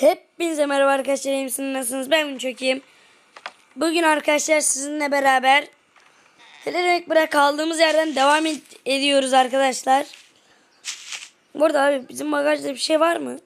Hepinize merhaba arkadaşlar. iyi misiniz? Nasılsınız? Ben çok iyiyim. Bugün arkadaşlar sizinle beraber Hele demek bırak kaldığımız yerden devam ed- ediyoruz arkadaşlar. Burada abi bizim bagajda bir şey var mı?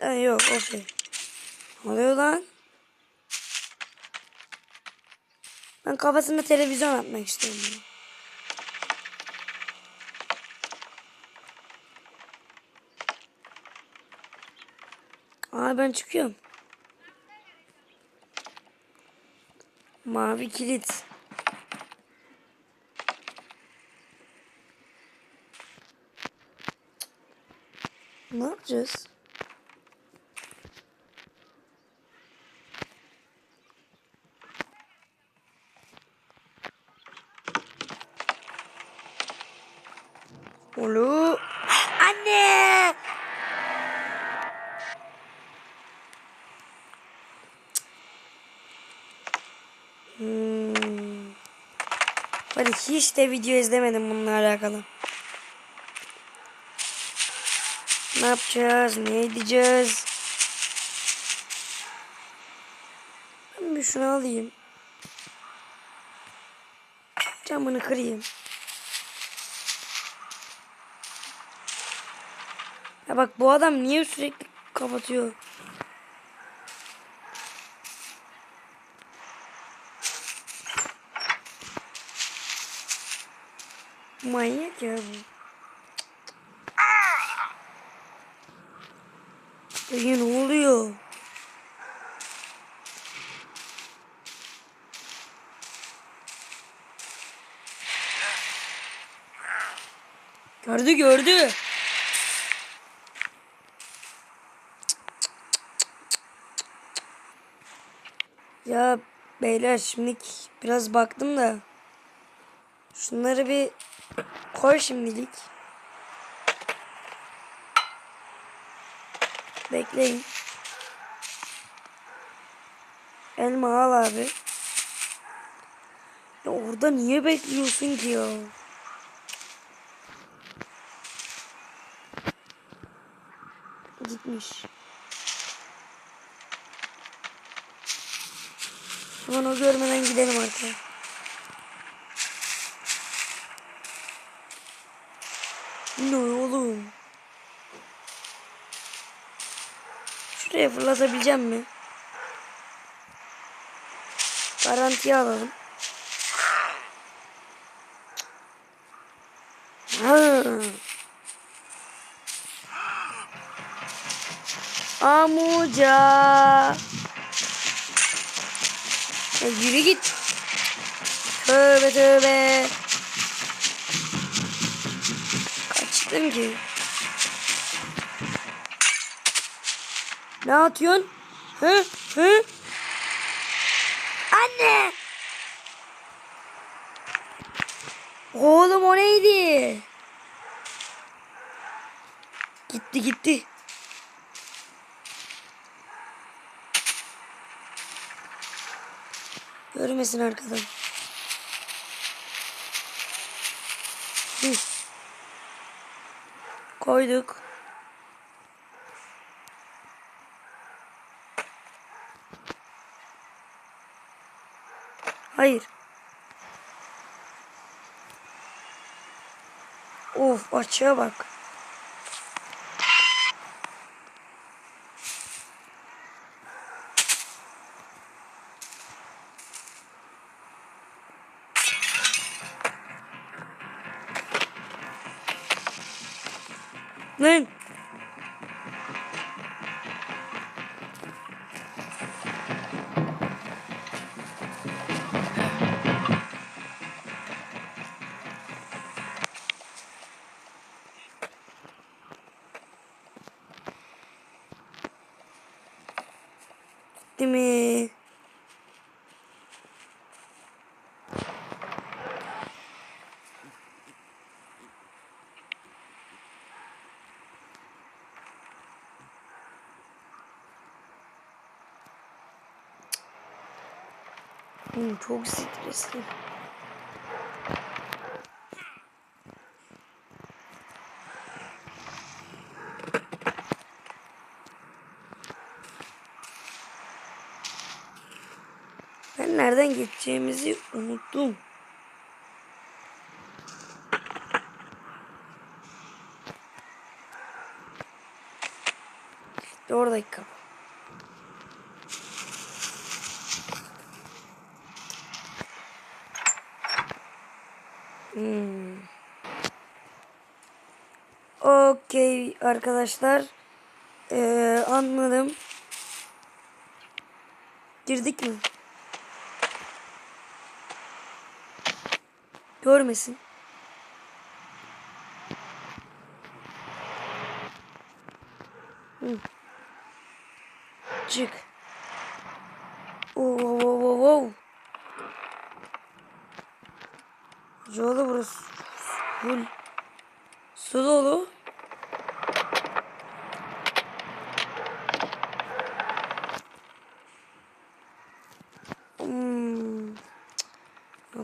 Ha, yok okey. Ne oluyor lan? Ben kafasında televizyon atmak istiyorum. Aa ben çıkıyorum. Mavi kilit. Ne yapacağız? Ulu. Anne! Hmm. Var ya, hiç de video izlemedim bununla alakalı. Ne yapacağız? Ne edeceğiz? Ben bir şunu alayım. Camını kırayım. Ya bak bu adam niye sürekli kapatıyor? Manyak ya bu. Dayı ne oluyor? Gördü gördü. Ya beyler şimdi biraz baktım da şunları bir koy şimdilik. Bekleyin. Elma al abi. Ya orada niye bekliyorsun ki ya? Gitmiş. O görmeden gidelim artık. Ne oğlum? Şuraya fırlatabileceğim mi? Garantiye alalım. Ha. Amuca. Ya yürü git. Tövbe tövbe. Kaçtım ki. Ne atıyorsun? Hı? Hı? Anne! Oğlum o neydi? Gitti gitti. Görmesin arkadan. Hı. Koyduk. Hayır. Of açığa bak. Lan. Hmm, çok stresli. Ben nereden geçeceğimizi unuttum. Doğru dakika. Hmm. Okey arkadaşlar. Ee, anladım. Girdik mi? Görmesin. Hı. Çık.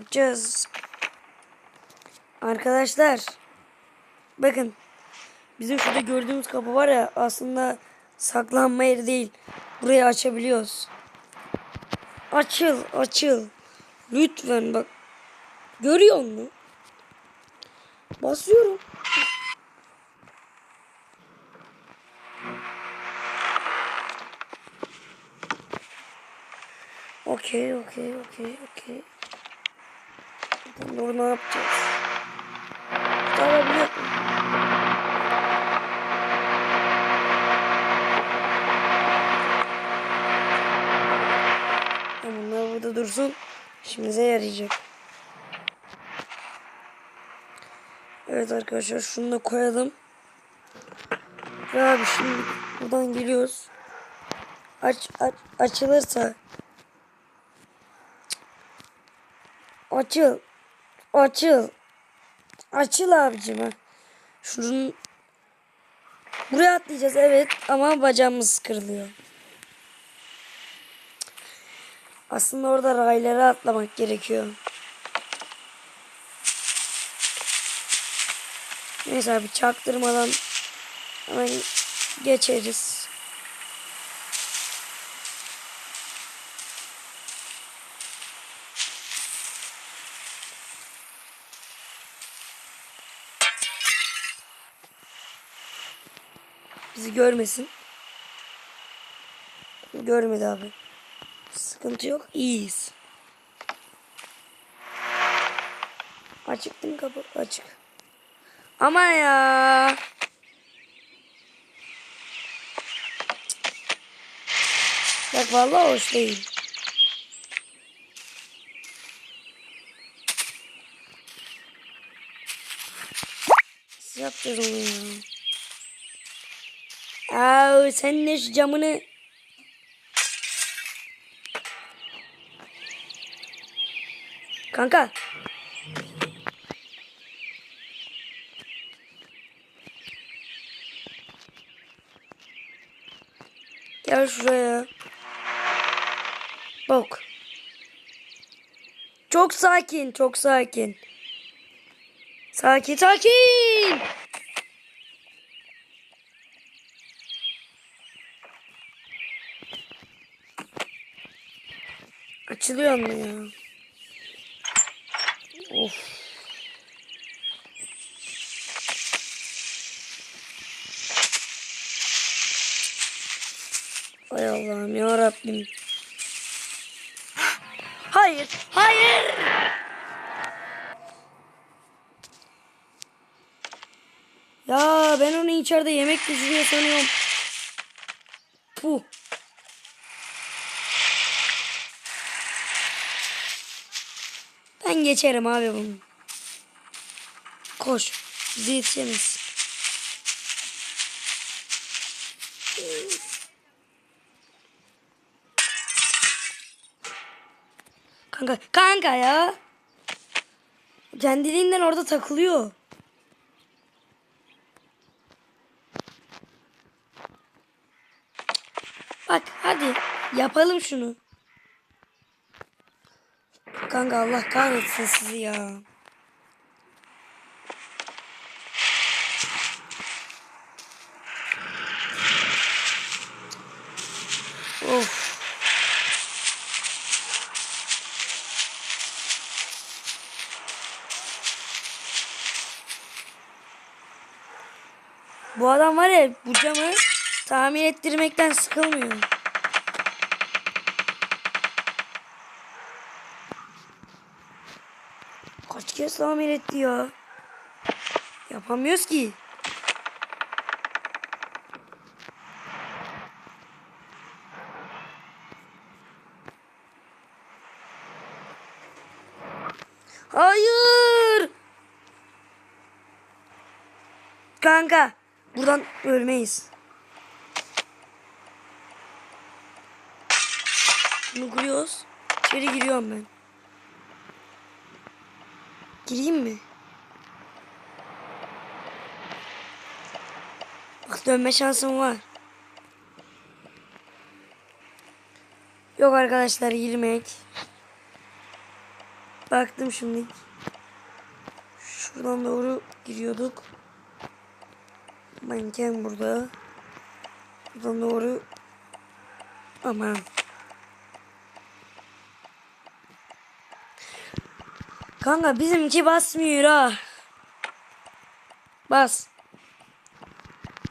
Yapacağız? Arkadaşlar. Bakın. Bizim şurada gördüğümüz kapı var ya aslında saklanma yeri değil. Burayı açabiliyoruz. Açıl, açıl. Lütfen bak. Görüyor musun? Basıyorum. Okey, okey, okey, okey. Bunu ne yapacağız? Kurtarabiliyor mu? Ya Bunlar burada dursun. İşimize yarayacak. Evet arkadaşlar şunu da koyalım. Ve abi şimdi buradan geliyoruz. Aç, aç açılırsa Açıl. Açıl. Açıl abicim. Şunun Buraya atlayacağız evet ama bacağımız kırılıyor. Aslında orada raylara atlamak gerekiyor. Neyse abi çaktırmadan hemen geçeriz. Bizi görmesin. Görmedi abi. Sıkıntı yok. İyiyiz. Açık değil mi kapı? Açık. Ama ya. Bak vallahi hoş değil. Yapacağız onu ya? Aa, sen ne şu camını Kanka. Gel şuraya. Bak. Çok sakin, çok sakin. Sakin, sakin. Açılıyor mu ya? Of. Ay Allah'ım ya Rabbim. Hayır, hayır. Ya ben onu içeride yemek pişiriyor sanıyorum. Puh. Ben geçerim abi bunu. Koş. Bize yetişemez. Kanka, kanka ya. Kendiliğinden orada takılıyor. Bak hadi yapalım şunu. Kanka Allah kahretsin sizi ya. Of. Bu adam var ya bu camı tamir ettirmekten sıkılmıyor. Kez tamir etti ya. Yapamıyoruz ki. Hayır. Kanka buradan ölmeyiz. Bunu kuruyoruz. İçeri giriyorum ben. Gireyim mi? Bak dönme şansım var. Yok arkadaşlar girmek. Baktım şimdi. Şuradan doğru giriyorduk. Manken burada. Buradan doğru. Aman. Kanka bizimki basmıyor ha. Bas.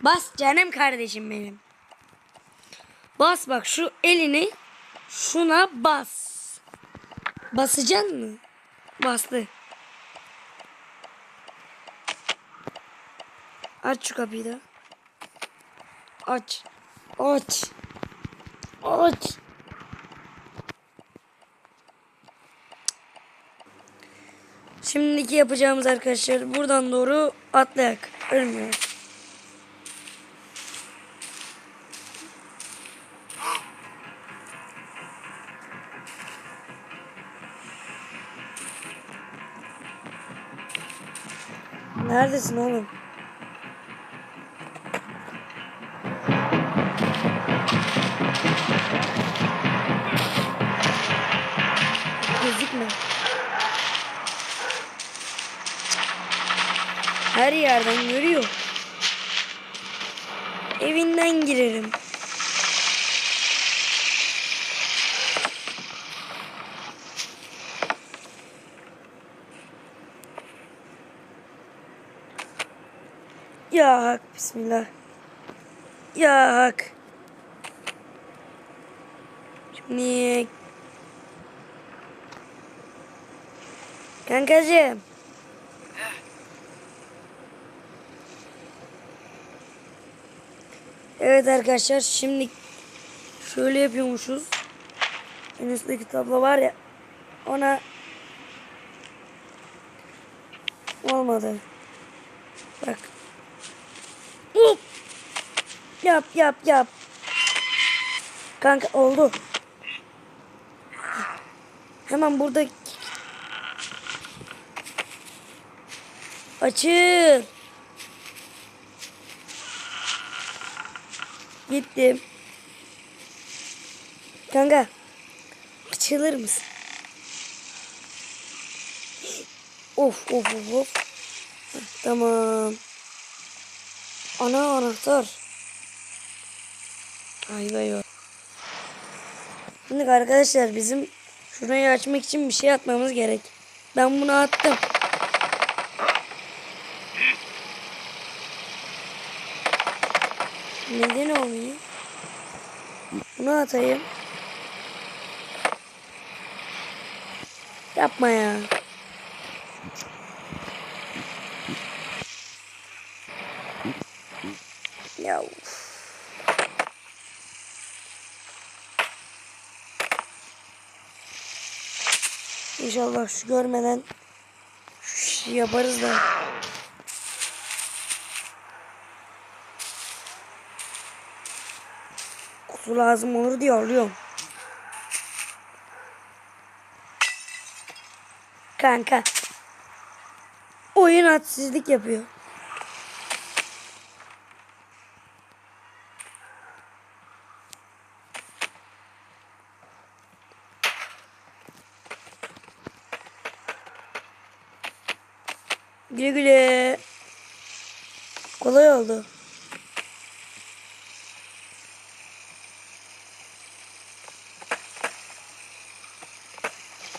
Bas canım kardeşim benim. Bas bak şu elini şuna bas. Basacaksın mı? Bastı. Aç şu kapıyı da. Aç. Aç. Aç. Şimdiki yapacağımız arkadaşlar buradan doğru atlayak. Ölmüyor. Neredesin oğlum? Yerden görüyor. Evinden girerim. Ya hak bismillah. Ya hak. Şimdi Kankacığım. Evet arkadaşlar şimdi şöyle yapıyormuşuz. En üstteki tablo var ya ona olmadı. Bak. Hop. Yap yap yap. Kanka oldu. Hemen burada Açıl. Gittim. Kanka. Açılır mısın? Of of of of. Tamam. Ana anahtar. Ay vay vay. Şimdi arkadaşlar bizim şurayı açmak için bir şey atmamız gerek. Ben bunu attım. Neden olmuyor? Bunu atayım. Yapma ya. Ya uf. İnşallah şu görmeden şu yaparız da. Kutu lazım olur diye alıyorum. Kanka. Oyun hadsizlik yapıyor. Güle güle. Kolay oldu.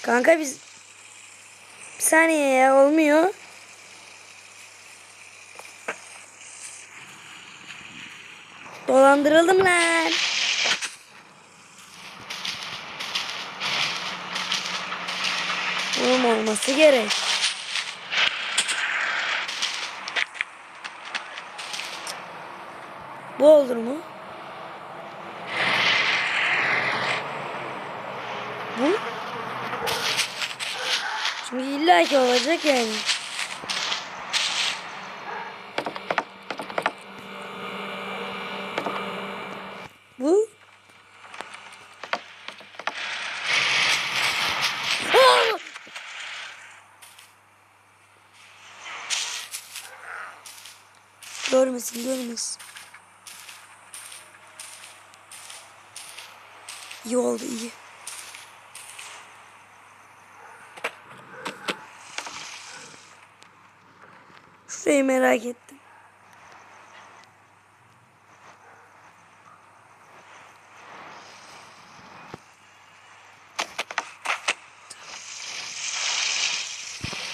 Kanka biz bir saniye ya olmuyor. Dolandırıldım lan. Oğlum olması gerek. Bu olur mu? Bu? Çünkü illa ki olacak yani. Bu? Görmesin, görmesin. İyi oldu, iyi. Şurayı merak ettim.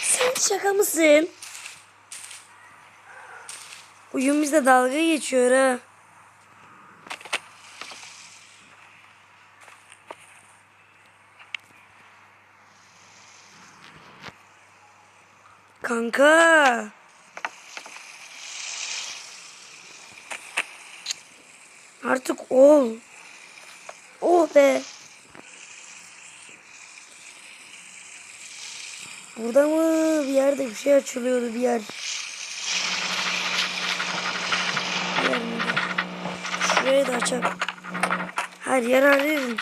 Sen şaka mısın? Oyun bizde dalga geçiyor ha. Kanka. Artık ol. Oh be. Burada mı bir yerde bir şey açılıyordu bir yer. Bir yer? Şurayı da açalım. Her yer arıyorum.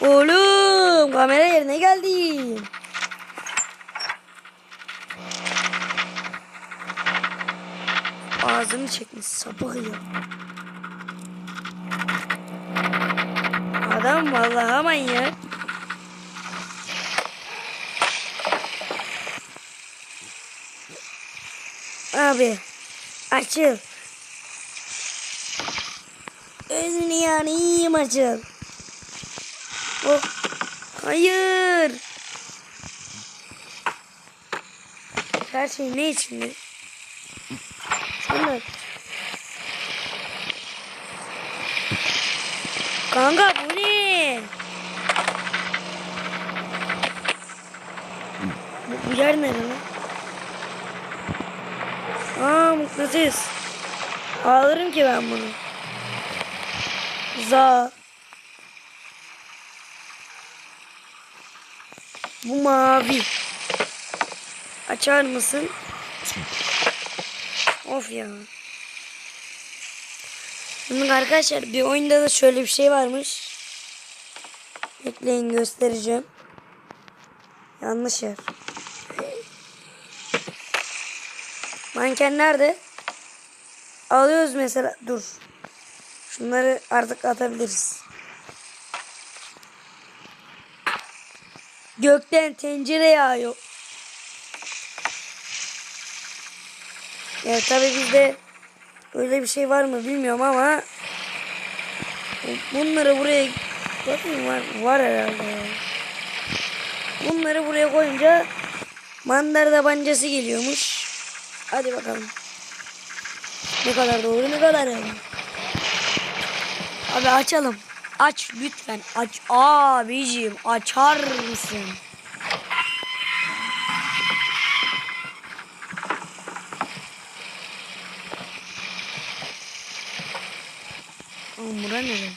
Oğlum kamera yerine geldim. Ağzını çekmiş sapık ya. Adam vallahi manyak. Abi açıl. Özünü yanayım açıl. Oh. Hayır. Her şey ne içinde? Kanka bu ne? Bu, bu yer nere lan? Aa mıknatıs. Alırım ki ben bunu. Za. Bu mavi. Açar mısın? Of ya. Arkadaşlar bir oyunda da şöyle bir şey varmış. Bekleyin göstereceğim. Yanlış yer. Manken nerede? Alıyoruz mesela. Dur. Şunları artık atabiliriz. Gökten tencere yağıyor. Ya tabii bizde öyle bir şey var mı bilmiyorum ama bunları buraya bakayım var, var herhalde. Bunları buraya koyunca mandar tabancası geliyormuş. Hadi bakalım. Ne kadar doğru ne kadar yanlış. Abi açalım. Aç lütfen. Aç abicim. Açar mısın? Nere?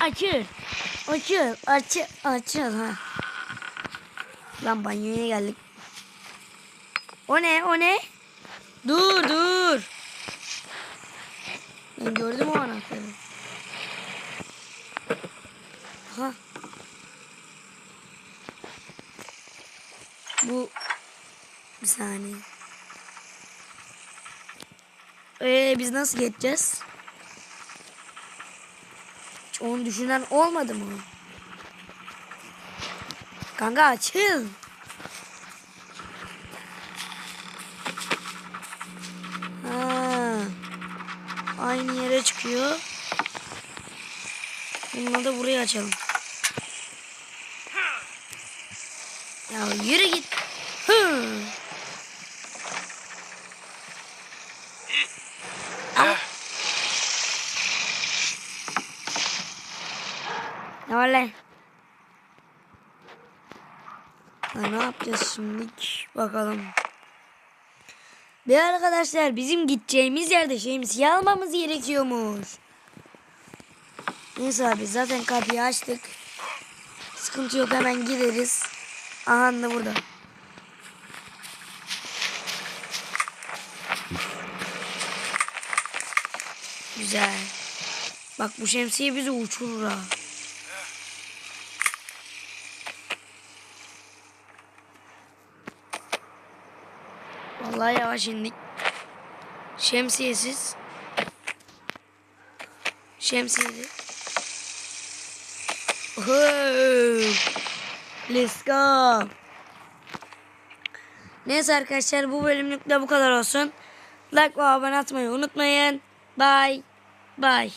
Açıl. Açıl. Açıl. Açıl ha. Lan banyoya geldik. O ne? O ne? Dur dur. Ben gördüm o anahtarı. Ha. Bu bir saniye. Ee, biz nasıl geçeceğiz? Onu düşünen olmadı mı? Kanka açıl. Ha. Aynı yere çıkıyor. Bununla da burayı açalım. Ya yürü git. Hı. Ne var lan? Ha, ne yapacağız şimdi? Bakalım. Ve arkadaşlar bizim gideceğimiz yerde şemsiye almamız gerekiyormuş. Neyse abi zaten kapıyı açtık. Sıkıntı yok hemen gideriz. Aha da burada. Güzel. Bak bu şemsiye bizi uçurur ha. Vallahi yavaş indik. Şemsiyesiz. Şemsiyeli. Let's go. Neyse arkadaşlar bu bölümlük de bu kadar olsun. Like ve abone atmayı unutmayın. Bye. Bye.